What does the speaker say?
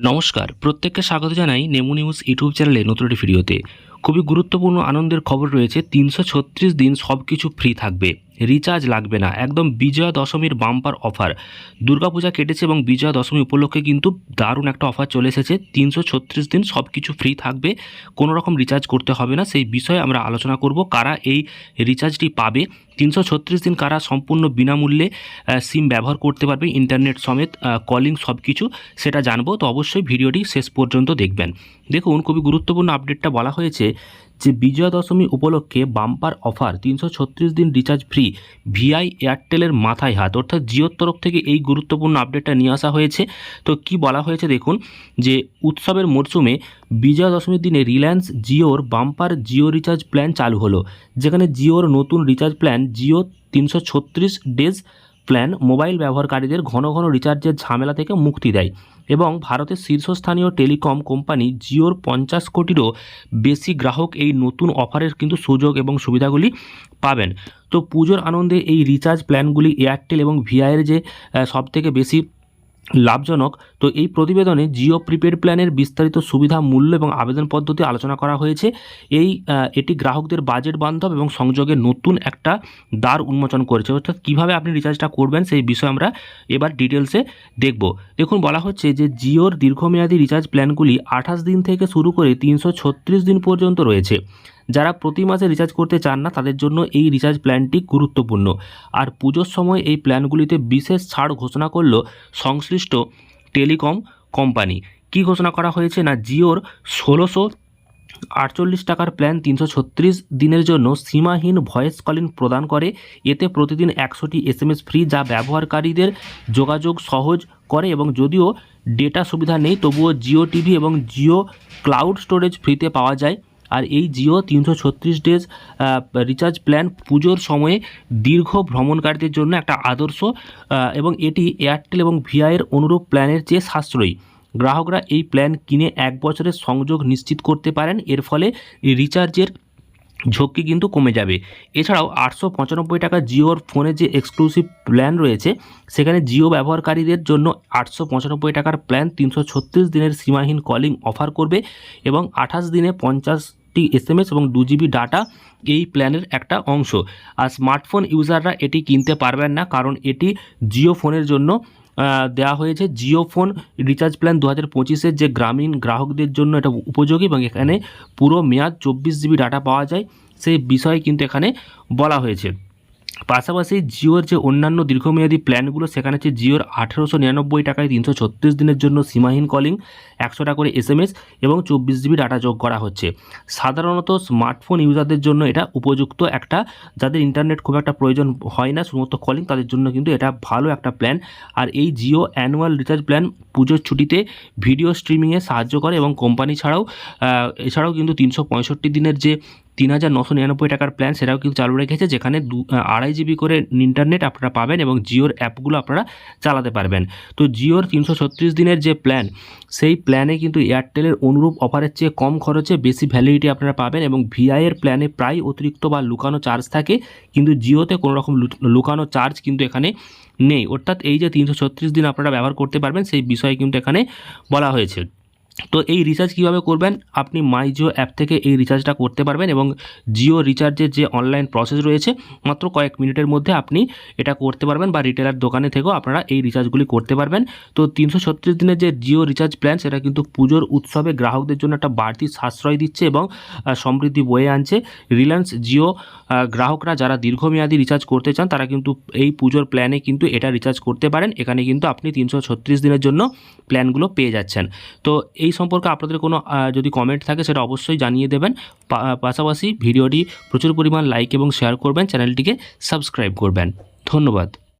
নমস্কার প্রত্যেককে স্বাগত জানাই নেমু নিউজ ইউটিউব চ্যানেলে নতুন একটি ভিডিওতে। খুবই গুরুত্বপূর্ণ আনন্দের খবর রয়েছে, তিনশো ছত্রিশ দিন সব কিছু ফ্রি থাকবে। রিচার্জ লাগবে না। একদম বিজয়া দশমীর বাম্পার অফার দুর্গাপূজা কেটেছে এবং বিজয়া দশমী উপলক্ষে কিন্তু দারুণ একটা অফার চলে এসেছে। তিনশো ছত্রিশ দিন সব কিছু ফ্রি থাকবে। কোনো রকম রিচার্জ করতে হবে না। সেই বিষয়ে আমরা আলোচনা করব। কারা এই রিচার্জটি পাবে? তিনশো ছত্রিশ দিন কারা সম্পূর্ণ বিনামূল্যে সিম ব্যবহার করতে পারবে? ইন্টারনেট সমেত কলিং সব কিছু সেটা জানব। তো অবশ্যই ভিডিওটি শেষ পর্যন্ত দেখবেন। দেখুন, খুবই গুরুত্বপূর্ণ আপডেটটা বলা হয়েছে। যে বিজয়া দশমী উপলক্ষে বাম্পার অফার, তিনশো ছত্রিশ দিন রিচার্জ ফ্রি ভিআই এয়ারটেলের মাথায় হাত। অর্থাৎ জিওর তরফ থেকে এই গুরুত্বপূর্ণ আপডেটটা নিয়ে আসা হয়েছে। তো কি বলা হয়েছে দেখুন, যে উৎসবের মরশুমে বিজয়া দশমীর দিনে রিলায়েন্স জিওর বাম্পার জিও রিচার্জ প্ল্যান চালু হলো। যেখানে জিওর নতুন রিচার্জ প্ল্যান জিও তিনশো ছত্রিশ ডেজ প্ল্যান মোবাইল ব্যবহারকারীদের ঘন ঘন রিচার্জের ঝামেলা থেকে মুক্তি দেয়। এবং ভারতের শীর্ষস্থানীয় টেলিকম কোম্পানি জিওর পঞ্চাশ কোটিরও বেশি গ্রাহক এই নতুন অফারের কিন্তু সুযোগ এবং সুবিধাগুলি পাবেন। তো পুজোর আনন্দে এই রিচার্জ প্ল্যানগুলি এয়ারটেল এবং ভিআইয়ের যে সবথেকে বেশি লাভজনক। তো এই প্রতিবেদনে জিও প্রিপেড প্ল্যানের বিস্তারিত সুবিধা, মূল্য এবং আবেদন পদ্ধতি আলোচনা করা হয়েছে। এই এটি গ্রাহকদের বাজেট বান্ধব এবং সংযোগে নতুন একটা দ্বার উন্মোচন করেছে। অর্থাৎ কীভাবে আপনি রিচার্জটা করবেন সেই বিষয়ে আমরা এবার ডিটেলসে দেখব। দেখুন, বলা হচ্ছে যে জিওর দীর্ঘমেয়াদী রিচার্জ প্ল্যানগুলি আঠাশ দিন থেকে শুরু করে তিনশো ছত্রিশ দিন পর্যন্ত রয়েছে। যারা প্রতি মাসে রিচার্জ করতে চান না, তাদের জন্য এই রিচার্জ প্ল্যানটি গুরুত্বপূর্ণ। আর পুজোর সময় এই প্ল্যানগুলিতে বিশেষ ছাড় ঘোষণা করল সংশ্লিষ্ট টেলিকম কোম্পানি। কি ঘোষণা করা হয়েছে না, জিওর ষোলোশো আটচল্লিশ টাকার প্ল্যান তিনশো ছত্রিশ দিনের জন্য সীমাহীন ভয়েস কলিং প্রদান করে। এতে প্রতিদিন একশোটি এসএমএস ফ্রি যা ব্যবহারকারীদের যোগাযোগ সহজ করে এবং যদিও ডেটা সুবিধা নেই, তবুও জিও টিভি এবং জিও ক্লাউড স্টোরেজ ফ্রিতে পাওয়া যায়। আর এই জিও তিনশো ছত্রিশ ডেজ রিচার্জ প্ল্যান পুজোর সময়ে দীর্ঘ ভ্রমণকারীদের জন্য একটা আদর্শ এবং এটি এয়ারটেল এবং ভিআইয়ের অনুরূপ প্ল্যানের চেয়ে সাশ্রয়ী। গ্রাহকরা এই প্ল্যান কিনে এক বছরের সংযোগ নিশ্চিত করতে পারেন, এর ফলে রিচার্জের ঝক্কি কিন্তু কমে যাবে। এছাড়াও আটশো পঁচানব্বই টাকা জিওর ফোনে যে এক্সক্লুসিভ প্ল্যান রয়েছে, সেখানে জিও ব্যবহারকারীদের জন্য আটশো পঁচানব্বই টাকার প্ল্যান তিনশো ছত্রিশ দিনের সীমাহীন কলিং অফার করবে এবং আঠাশ দিনে পঞ্চাশটি এসএমএস এবং দু জিবি ডাটা এই প্ল্যানের একটা অংশ। আর স্মার্টফোন ইউজাররা এটি কিনতে পারবেন না, কারণ এটি জিও ফোনের জন্য দেওয়া হয়েছে। জিও ফোন রিচার্জ প্ল্যান দু হাজার পঁচিশের যে গ্রামীণ গ্রাহকদের জন্য এটা উপযোগী এবং এখানে পুরো মেয়াদ চব্বিশ জিবি ডাটা পাওয়া যায় সেই বিষয়ে কিন্তু এখানে বলা হয়েছে। পাশাপাশি জিওর যে অন্যান্য দীর্ঘমেয়াদী প্ল্যানগুলো, সেখানে হচ্ছে জিওর আঠেরোশো নিরানব্বই টাকায় তিনশো ছত্রিশ দিনের জন্য সীমাহীন কলিং একশো টাকা করে এসএমএস এবং চব্বিশ জিবি ডাটা যোগ করা হচ্ছে। সাধারণত স্মার্টফোন ইউজারদের জন্য এটা উপযুক্ত একটা, যাদের ইন্টারনেট খুব একটা প্রয়োজন হয় না, শুধুমাত্র কলিং তাদের জন্য কিন্তু এটা ভালো একটা প্ল্যান আর এই জিও অ্যানুয়াল রিচার্জ প্ল্যান পুজোর ছুটিতে ভিডিও স্ট্রিমিংয়ে সাহায্য করে এবং কোম্পানি ছাড়াও এছাড়াও কিন্তু তিনশো পঁয়ষট্টি দিনের যে তিন হাজার নশো নিরানব্বই টাকার প্ল্যান সেটাও কিন্তু চালু রেখেছে, যেখানে দু আড়াই জিবি করে ইন্টারনেট আপনারা পাবেন এবং জিওর অ্যাপগুলো আপনারা চালাতে পারবেন। তো জিওর তিনশো ছত্রিশ দিনের যে প্ল্যান সেই প্ল্যানে কিন্তু এয়ারটেলের অনুরূপ অফারের চেয়ে কম খরচে বেশি ভ্যালিডিটি আপনারা পাবেন এবং ভিআইয়ের প্ল্যানে প্রায় অতিরিক্ত বা লুকানো চার্জ থাকে, কিন্তু জিওতে কোনো রকম লুকানো চার্জ কিন্তু এখানে নেই। অর্থাৎ এই যে তিনশো ছত্রিশ দিন আপনারা ব্যবহার করতে পারবেন, সেই বিষয়ে কিন্তু এখানে বলা হয়েছে। তো এই রিচার্জ কীভাবে করবেন? আপনি মাই জিও অ্যাপ থেকে এই রিচার্জটা করতে পারবেন এবং জিও রিচার্জের যে অনলাইন প্রসেস রয়েছে, মাত্র কয়েক মিনিটের মধ্যে আপনি এটা করতে পারবেন বা রিটেলার দোকানে থেকেও আপনারা এই রিচার্জগুলি করতে পারবেন। তো তিনশো ছত্রিশ দিনের যে জিও রিচার্জ প্ল্যান সেটা কিন্তু পুজোর উৎসবে গ্রাহকদের জন্য একটা বাড়তি সাশ্রয় দিচ্ছে এবং সমৃদ্ধি বয়ে আনছে। রিলায়েন্স জিও গ্রাহকরা যারা দীর্ঘমেয়াদী রিচার্জ করতে চান, তারা কিন্তু এই পুজোর প্ল্যানে কিন্তু এটা রিচার্জ করতে পারেন। এখানে কিন্তু আপনি তিনশো ছত্রিশ দিনের জন্য প্ল্যানগুলো পেয়ে যাচ্ছেন। তো এই সম্পর্কে আপনাদের কোনো যদি কমেন্ট থাকে সেটা অবশ্যই জানিয়ে দেবেন। পাশাপাশি ভিডিওটি প্রচুর পরিমাণ লাইক এবং শেয়ার করবেন চ্যানেলটিকে সাবস্ক্রাইব করবেন। ধন্যবাদ।